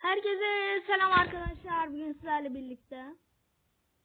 Herkese selam arkadaşlar. Bugün sizlerle birlikte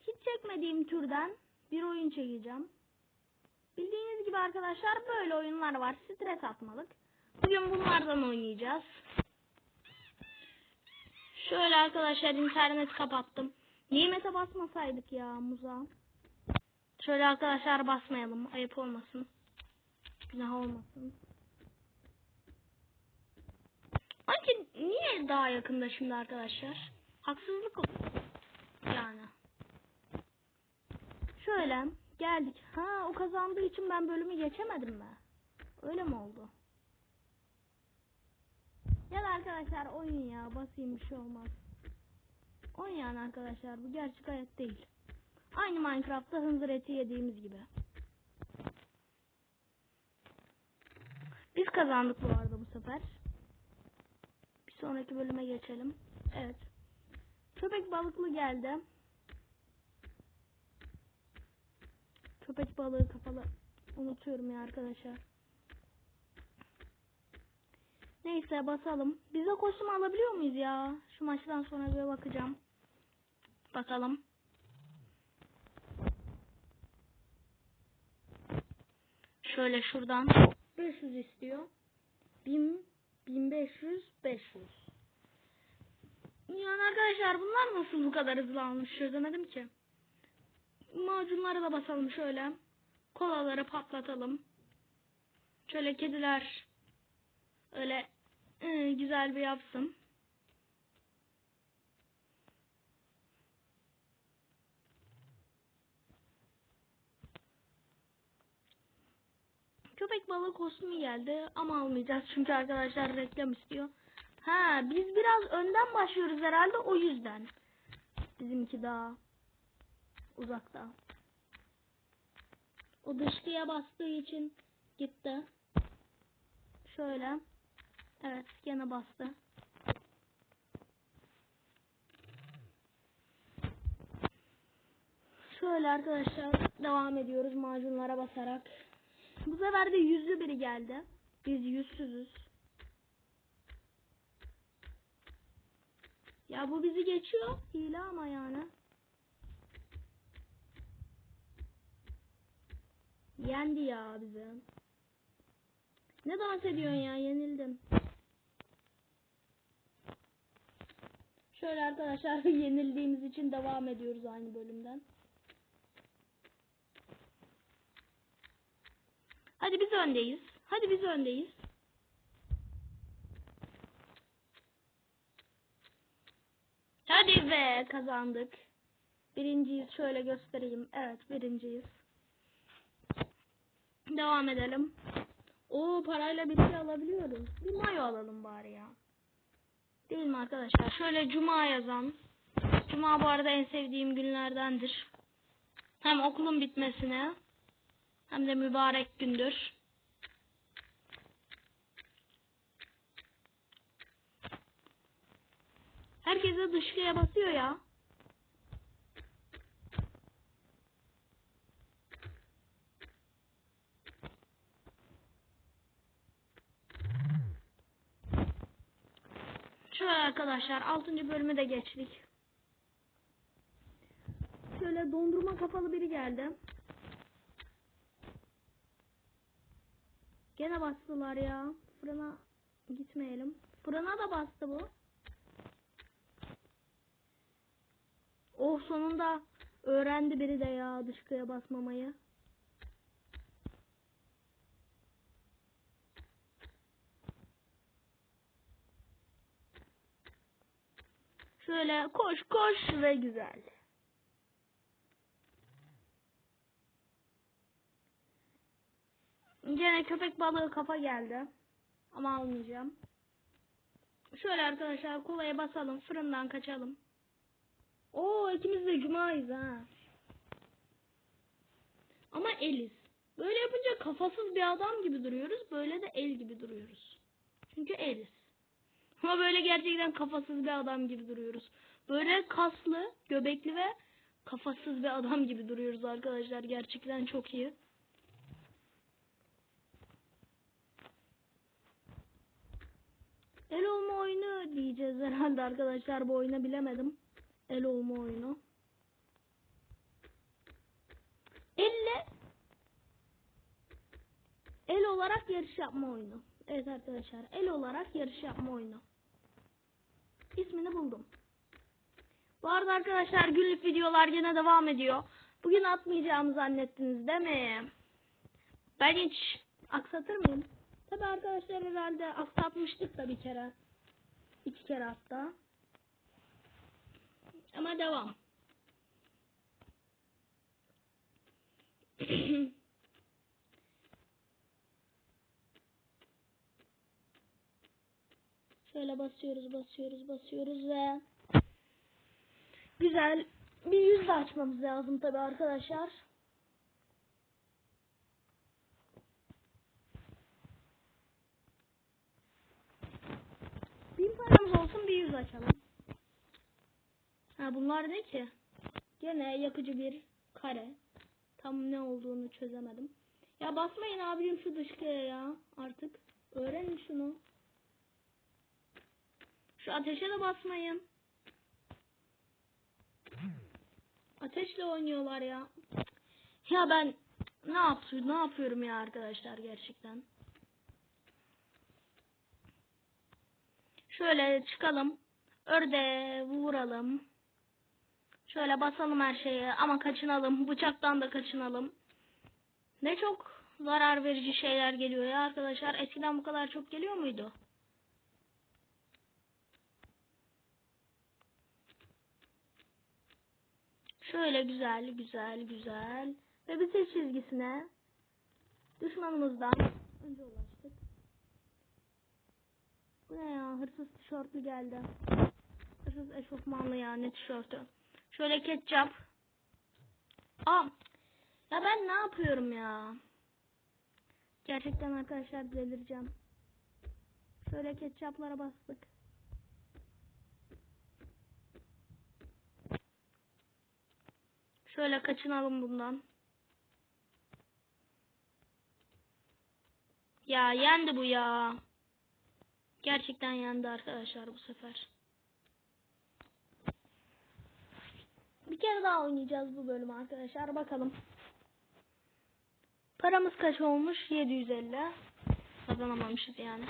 hiç çekmediğim türden bir oyun çekeceğim. Bildiğiniz gibi arkadaşlar böyle oyunlar var. Stres atmalık. Bugün bunlardan oynayacağız. Şöyle arkadaşlar internet kapattım. Nimete basmasaydık ya muza. Şöyle arkadaşlar basmayalım. Ayıp olmasın. Günah olmasın. Sanki niye daha yakında şimdi arkadaşlar? Haksızlık. Yani. Şöyle geldik. Ha o kazandığı için ben bölümü geçemedim mi? Öyle mi oldu? Gel arkadaşlar oyun ya. Basayım bir şey olmaz. Oyun arkadaşlar. Bu gerçek hayat değil. Aynı Minecraft'ta hınzır eti yediğimiz gibi. Biz kazandık bu arada bu sefer. Sonraki bölüme geçelim. Evet. Köpek balıklı geldi. Köpek balığı kafalı. Unutuyorum ya arkadaşlar. Neyse basalım. Bize kostüm alabiliyor muyuz ya? Şu maçtan sonra bir bakacağım. Bakalım. Şöyle şuradan 500 istiyor. 1000 1500 500. Yani arkadaşlar bunlar nasıl bu kadar hızlı almış çözemedim ki. Macunları da basalım şöyle. Kolaları patlatalım. Şöyle kediler öyle ıı, güzel bir yapsın. Köpek balığı kostümü geldi ama almayacağız çünkü arkadaşlar reklam istiyor. Ha biz biraz önden başlıyoruz herhalde o yüzden. Bizimki daha uzakta. O dışkıya bastığı için gitti. Şöyle. Evet gene bastı. Şöyle arkadaşlar devam ediyoruz macunlara basarak. Bu sefer de yüzlü biri geldi. Biz yüzsüzüz. Ya bu bizi geçiyor. Hile ama yani. Yendi ya bizi. Ne dans ediyorsun ya yenildim. Şöyle arkadaşlar yenildiğimiz için devam ediyoruz aynı bölümden. Hadi biz öndeyiz. Hadi biz öndeyiz. Hadi be kazandık. Birinciyiz şöyle göstereyim. Evet birinciyiz. Devam edelim. O parayla bir şey alabiliyoruz. Bir mayo alalım bari ya. Değil mi arkadaşlar? Şöyle cuma yazan. Cuma bu arada en sevdiğim günlerdendir. Hem okulun bitmesine hem de mübarek gündür. Herkese dışkıya basıyor ya. Şöyle arkadaşlar 6. bölümü de geçtik. Şöyle dondurma kafalı biri geldi. Gene bastılar ya. Fırına gitmeyelim. Fırına da bastı bu. Oh sonunda öğrendi biri de ya dışkıya basmamayı. Şöyle koş koş ve güzel. Gene köpek balığı kafa geldi. Ama almayacağım. Şöyle arkadaşlar kolaya basalım. Fırından kaçalım. Oo ikimiz de cumayız ha. Ama eliz. Böyle yapınca kafasız bir adam gibi duruyoruz. Böyle de el gibi duruyoruz. Çünkü eliz. Ama böyle gerçekten kafasız bir adam gibi duruyoruz. Böyle kaslı, göbekli ve kafasız bir adam gibi duruyoruz arkadaşlar. Gerçekten çok iyi. El olma oyunu diyeceğiz herhalde. arkadaşlar bu oyunu bilemedim. El olma oyunu. Elle el olarak yarış yapma oyunu. Evet arkadaşlar el olarak yarış yapma oyunu. İsmini buldum. Bu arada arkadaşlar günlük videolar yine devam ediyor. Bugün atmayacağımı zannettiniz değil mi? Ben hiç aksatır mıyım? Tabi arkadaşlar herhalde aksatmıştık da bir kere. İki kere hatta. Ama devam. Şöyle basıyoruz, basıyoruz, basıyoruz ve güzel bir yüz de açmamız lazım tabi arkadaşlar. Bin paramız olsun bir yüz açalım. Ha bunlar ne ki? Gene yakıcı bir kare. Tam ne olduğunu çözemedim. Ya basmayın abicim şu dışkıya ya artık. Öğrenin şunu. Şu ateşe de basmayın. Ateşle oynuyorlar ya. Ya ben ne yapıyorum, ne yapıyorum ya arkadaşlar gerçekten. Şöyle çıkalım. Ördeğe vuralım. Şöyle basalım her şeye ama kaçınalım. Bıçaktan da kaçınalım. Ne çok zarar verici şeyler geliyor ya arkadaşlar. Eskiden bu kadar çok geliyor muydu? Şöyle güzel güzel güzel. Ve bitiş çizgisine düşmanımızdan önce ulaştık. Bu ne ya? Hırsız tişörtlü geldi. Hırsız eşofmanlı yani tişörtü. Şöyle ketçap. Aa. Ya ben ne yapıyorum ya? Gerçekten arkadaşlar delireceğim. Şöyle ketçaplara bastık. Şöyle kaçınalım bundan. Ya yendi bu ya. Gerçekten yendi arkadaşlar bu sefer. Bir kere daha oynayacağız bu bölümü arkadaşlar. Bakalım. Paramız kaç olmuş? 750. Kazanamamışız yani.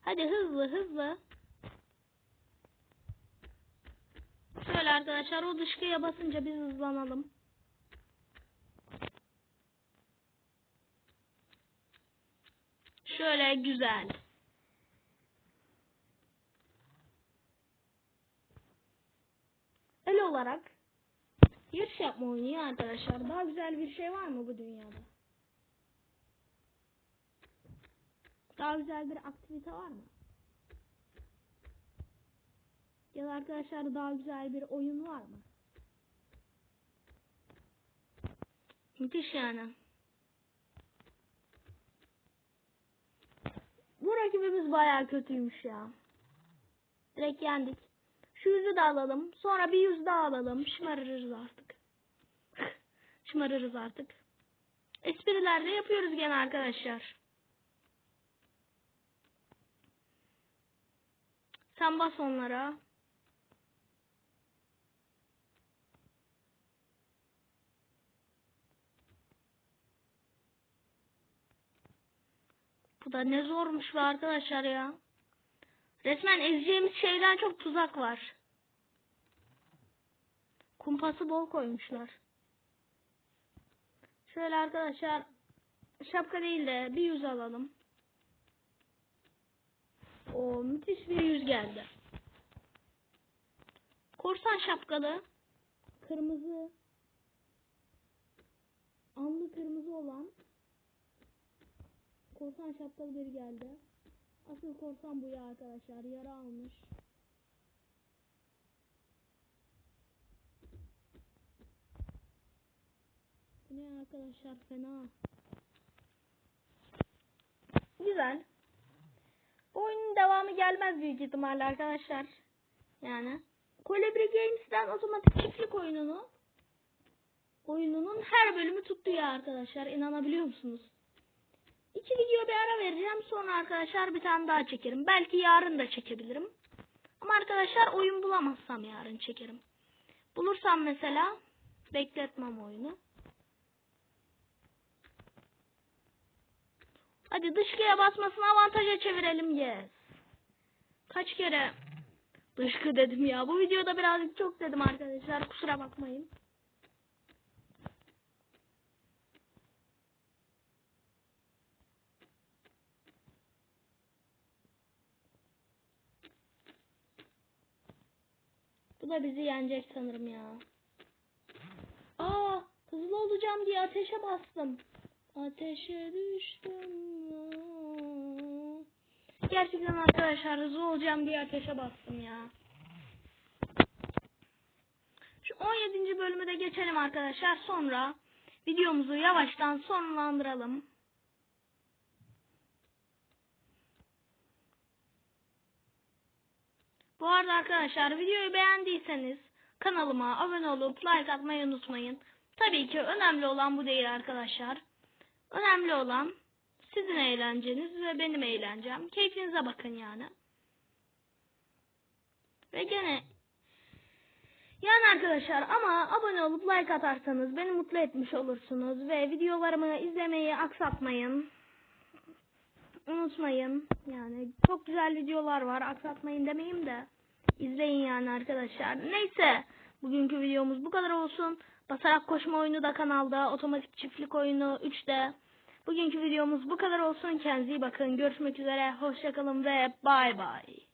Hadi hızlı hızlı. Şöyle arkadaşlar o dışkıya basınca biz hızlanalım. Şöyle güzel. El olarak yarış yapma oynuyor arkadaşlar. Daha güzel bir şey var mı bu dünyada? Daha güzel bir aktivite var mı? Ya da arkadaşlar daha güzel bir oyun var mı? Müthiş yani. Bu rakibimiz bayağı kötüymüş ya. Direkt yendik. Şu yüzü de alalım. Sonra bir yüz daha alalım. Şımarırız artık. Şımarırız artık. Espriler de yapıyoruz gene arkadaşlar. Sen bas onlara. Bu da ne zormuş be arkadaşlar ya. Resmen ezeceğimiz şeyden çok tuzak var. Kumpası bol koymuşlar. Şöyle arkadaşlar şapka değil de bir yüz alalım. O müthiş bir yüz geldi. Korsan şapkalı. Kırmızı. Anlı kırmızı olan. Korsan şapkalı biri geldi. Asıl korsan bu ya arkadaşlar. Yara almış. Bu ne arkadaşlar fena. Güzel. Bu oyunun devamı gelmez büyük ihtimalle arkadaşlar. Yani. Colibri Games'ten otomatik çiftlik oyununu oyununun her bölümü tuttu ya arkadaşlar. İnanabiliyor musunuz? İki video bir ara vereceğim. Sonra arkadaşlar bir tane daha çekerim. Belki yarın da çekebilirim. Ama arkadaşlar oyun bulamazsam yarın çekerim. Bulursam mesela bekletmem oyunu. Hadi dışkıya basmasını avantaja çevirelim yes. Kaç kere dışkı dedim ya. Bu videoda birazcık çok dedim arkadaşlar. Kusura bakmayın. Da bizi yenecek sanırım ya. Aa, hızlı olacağım diye ateşe bastım. Ateşe düştüm. Gerçekten arkadaşlar hızlı olacağım diye ateşe bastım ya. Şu 17. bölümü de geçelim arkadaşlar. Sonra videomuzu yavaştan sonlandıralım. Bu arada arkadaşlar videoyu beğendiyseniz kanalıma abone olup like atmayı unutmayın. Tabii ki önemli olan bu değil arkadaşlar. Önemli olan sizin eğlenceniz ve benim eğlencem. Keyfinize bakın yani. Ve gene yani arkadaşlar ama abone olup like atarsanız beni mutlu etmiş olursunuz ve videolarımı izlemeyi aksatmayın. Unutmayın. Yani çok güzel videolar var. Aksatmayın demeyeyim de. izleyin yani arkadaşlar. Neyse. Bugünkü videomuz bu kadar olsun. Basarak koşma oyunu da kanalda. Otomatik çiftlik oyunu 3'te. Bugünkü videomuz bu kadar olsun. Kendinize iyi bakın. Görüşmek üzere. Hoşçakalın ve bay bay.